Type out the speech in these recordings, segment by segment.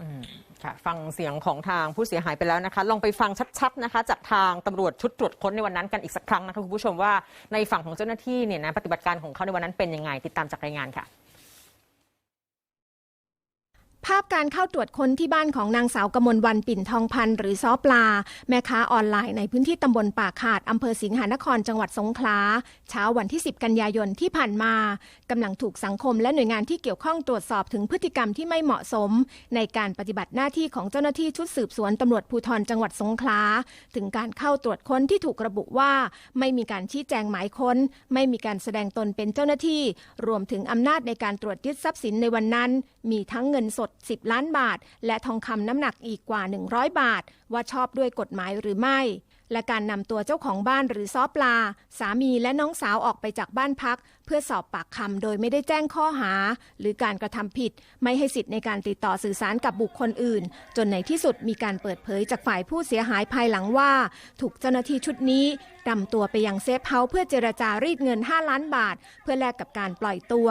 อืมค่ะฟังเสียงของทางผู้เสียหายไปแล้วนะคะ ลองไปฟังชัดๆนะคะ จากทางตำรวจชุดตรวจค้นในวันนั้นกันอีกสักครั้งนะคะคุณผู้ชมว่าในฝั่งของเจ้าหน้าที่เนี่ยนะปฏิบัติการของเขาในวันนั้นเป็นยังไงติดตามจากรายงานค่ะ ภาพการเข้าตรวจค้นที่บ้านของนางสาวกมลวันปิ่นทองพันธ์หรือซอปลา แม่ค้าออนไลน์ในพื้นที่ตำบลป่าขาดอำเภอสิงหานครจังหวัดสงขลาเช้าวันที่ 10 กันยายนที่ผ่านมากำลังถูกสังคมและหน่วยงานที่เกี่ยวข้องตรวจสอบถึงพฤติกรรมที่ไม่เหมาะสม ในการปฏิบัติหน้าที่ของเจ้าหน้าที่ชุดสืบสวนตำรวจภูธรจังหวัดสงขลาถึงการเข้าตรวจค้นที่ถูกระบุว่า ไม่มีการชี้แจงหมายค้น ไม่มีการแสดงตนเป็นเจ้าหน้าที่ รวมถึงอำนาจในการตรวจยึดทรัพย์สินในวันนั้น มีทั้งเงินสด 10 ล้านบาท และทองคำน้ำหนักอีกกว่า 100 บาท ว่าชอบด้วยกฎหมายหรือไม่ และการนำตัวเจ้าของบ้านหรือซ้อปลา สามีและน้องสาวออกไปจากบ้านพัก เพื่อสอบปากคำโดยไม่ได้แจ้งข้อหา หรือการกระทำผิด ไม่ให้สิทธิ์ในการติดต่อสื่อสารกับบุคคลอื่น จนในที่สุดมีการเปิดเผยจากฝ่ายผู้เสียหายภายหลังว่า ถูกเจ้าหน้าที่ชุดนี้นำตัวไปยังเซฟเฮาส์เพื่อเจรจารีดเงิน 5 ล้านบาท เพื่อแลกกับการปล่อยตัว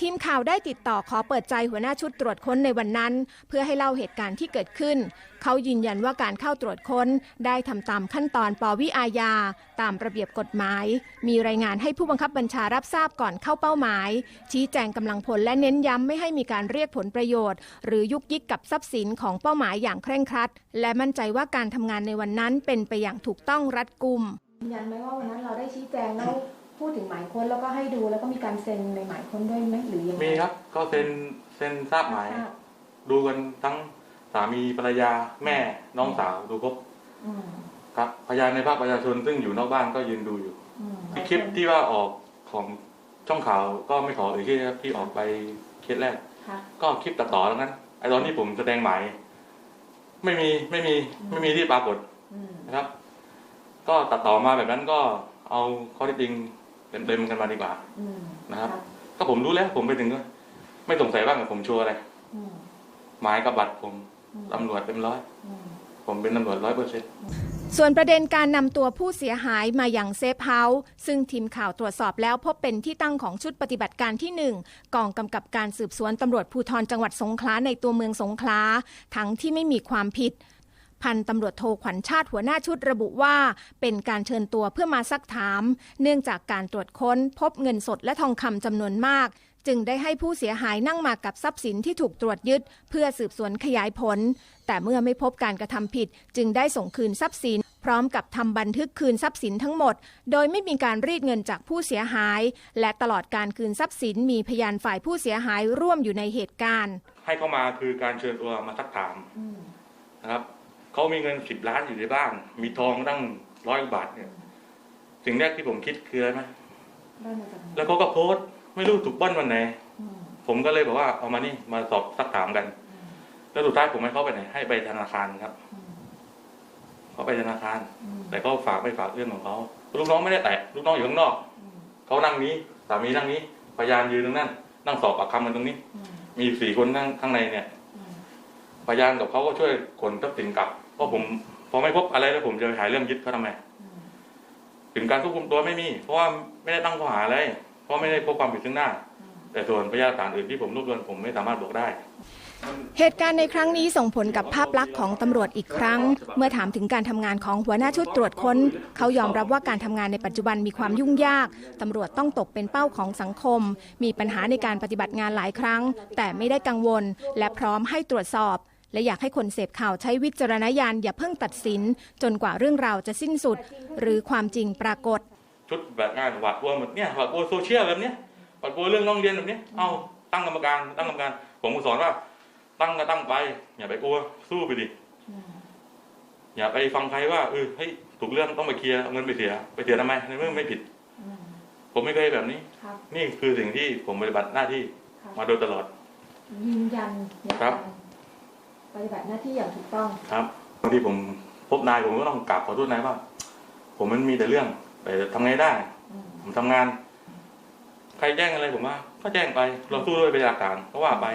ทีมข่าวได้ติดต่อขอเปิดใจหัวหน้าชุดตรวจค้นในวันนั้น เพื่อให้เล่าเหตุการณ์ที่เกิดขึ้น เขายืนยันว่าการเข้าตรวจค้นได้ทำตามขั้นตอนปวิอาญา ตามระเบียบกฎหมาย มีรายงานให้ผู้บังคับบัญชารับทราบก่อนเข้าเป้าหมาย ชี้แจงกำลังพลและเน้นย้ำไม่ให้มีการเรียกผลประโยชน์ หรือยุกยิกกับทรัพย์สินของเป้าหมายอย่างเคร่งครัด และมั่นใจว่าการทำงานในวันนั้นเป็นไปอย่างถูกต้องรัดกุมยืนยันไหมว่าวันนั้นเราได้ชี้แจงแล้ว พูดถึงหมายค้นแล้วก็ให้ดูแล้วก็มีการเซ็นในหมายค้นด้วยไหมหรือยังไงมีครับ ก็เซ็นเซ็นทราบหมาย ทราบดูกันทั้งสามีภรรยาแม่น้องสาวดูครบอืมครับพยานในภาคประชาชนซึ่งอยู่นอกบ้านก็ยืนดูอยู่อืมคลิปที่ว่าออกของช่องข่าวก็ไม่ขอเอ่ยชื่อนะครับที่ออกไปเคสแรก ค่ะก็คลิปตัดต่อแล้วนั้นไอ้ตอนที่ผมแสดงหมาย ไม่มีไม่มีไม่มีที่ปรากฏอืมนะครับ ก็ตัดต่อมาแบบนั้นก็เอาข้อเท็จจริง เต็มๆกันมาดีกว่าอืมนะครับก็ผมรู้แล้วผมไปถึงก็ไม่สงสัยบ้างกับผมชัวร์อะไรอืมหมายกับบัตรผมอืมตำรวจเต็มร้อยอืมผมเป็นตำรวจร้อยเปอร์เซ็นต์ส่วนประเด็นการนำตัวผู้เสียหายมาอย่างเซฟเฮาส์ซึ่งทีมข่าวตรวจสอบแล้วพบเป็นที่ตั้งของชุดปฏิบัติการที่ 1 กองกำกับการสืบสวนตำรวจภูธรจังหวัดสงขลาในตัวเมืองสงขลาทั้งที่ไม่มีความผิด พันตำรวจโทขวัญชาติหัวหน้าชุดระบุว่า เป็นการเชิญตัวเพื่อมาซักถาม เนื่องจากการตรวจค้นพบเงินสดและทองคำจำนวนมาก จึงได้ให้ผู้เสียหายนั่งมากับทรัพย์สินที่ถูกตรวจยึด เพื่อสืบสวนขยายผล แต่เมื่อไม่พบการกระทำผิด จึงได้ส่งคืนทรัพย์สินพร้อมกับทำบันทึกคืนทรัพย์สินทั้งหมด โดยไม่มีการรีดเงินจากผู้เสียหาย และตลอดการคืนทรัพย์สินมีพยานฝ่ายผู้เสียหายร่วมอยู่ในเหตุการณ์ ให้เข้ามาคือการเชิญตัวมาสักถาม อืม นะครับเขา มีเงินสิบล้านอยู่ในบ้าน มีทองตั้งร้อยกว่าบาทเนี่ย สิ่งแรกที่ผมคิดคืออะไรไหมได้มาจากไหนแล้วเขาก็โพสต์ไม่รู้ถูกบ้านวันไหนอืมผมก็เลยบอกว่าเอามานี่มาสอบสักถามกัน แล้วสุดท้ายผมให้เขาไปไหน ให้ไปธนาคารครับอืมเขาไปธนาคารอืมแต่เขาฝากไม่ฝากเรื่องของเขาลูกน้องไม่ได้แตะลูกน้องอยู่ข้างนอกอืมเขานั่งนี้สามีนั่งนี้พยานยืนตรงนั้นนั่งสอบปากคำกันตรงนี้อืมมีสี่คนนั่งข้างในเนี่ยอืมพยานกับเขาก็ช่วยขนทรัพย์สินกลับ เพราะผมพอไม่พบอะไรแล้วผมจะไปหาเรื่องยึดเขาทำไม ถึงการควบคุมตัวไม่มี เพราะว่าไม่ได้ตั้งข้อหาอะไรเพราะไม่ได้พบความผิดซึ่งหน้า แต่ส่วนพยานฐานอื่นที่ผมรวบรวมผมไม่สามารถบอกได้เหตุการณ์ในครั้งนี้ส่งผลกับภาพลักษณ์ของตำรวจอีกครั้ง เมื่อถามถึงการทำงานของหัวหน้าชุดตรวจค้น เขายอมรับว่าการทำงานในปัจจุบันมีความยุ่งยากตำรวจต้องตกเป็นเป้าของสังคม มีปัญหาในการปฏิบัติงานหลายครั้ง แต่ไม่ได้กังวล และพร้อมให้ตรวจสอบ และอยากให้คนเสพข่าวใช้วิจารณญาณอย่าเพิ่งตัดสิน จนกว่าเรื่องราวจะสิ้นสุด หรือความจริงปรากฏ ชุดแบบงานหวาดกลัวหมดเนี่ยหวาดกลัวโซเชียลแบบเนี้ยหวาดกลัวเรื่องร้องเรียนแบบเนี้ยเอาตั้งกรรมการตั้งกรรมการ ผมก็สอนว่า ตั้งก็ตั้งไป อย่าไปกลัวสู้ไปดิอืมอย่าไปฟังใครว่าเออเฮ้ยถูกเรื่องต้องไปเคลียร์เอาเงินไปเสีย ไปเสียทำไมในเมื่อไม่ผิดอืมผมไม่เคยแบบนี้ครับนี่คือสิ่งที่ผมปฏิบัติหน้าที่ครับมาโดยตลอด ยืนยันในครักาบร ปฏิบัติหน้าที่อย่างถูกต้องครับบางทีผมพบนายผมก็ต้องกราบขอโทษนายว่า ผมมันมีแต่เรื่องแต่ทำไงได้ผมทำงาน ใครแจ้งอะไรผมว่า ก็แจ้งไป เราสู้ด้วยพยานหลักฐานก็ว่าไป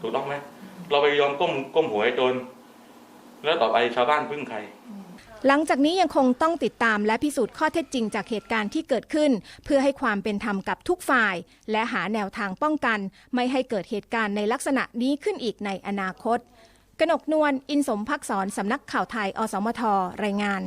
ถูกต้องไหมเราไปยอมก้มก้มหัวให้จนแล้วต่อไปชาวบ้านพึ่งใคร หลังจากนี้ยังคงต้องติดตามและพิสูจน์ข้อเท็จจริงจากเหตุการณ์ที่เกิดขึ้น เพื่อให้ความเป็นธรรมกับทุกฝ่าย และหาแนวทางป้องกัน ไม่ให้เกิดเหตุการณ์ในลักษณะนี้ขึ้นอีกในอนาคต กนกนวลอินสมพักษรสำนักข่าวไทย อสมท รายงาน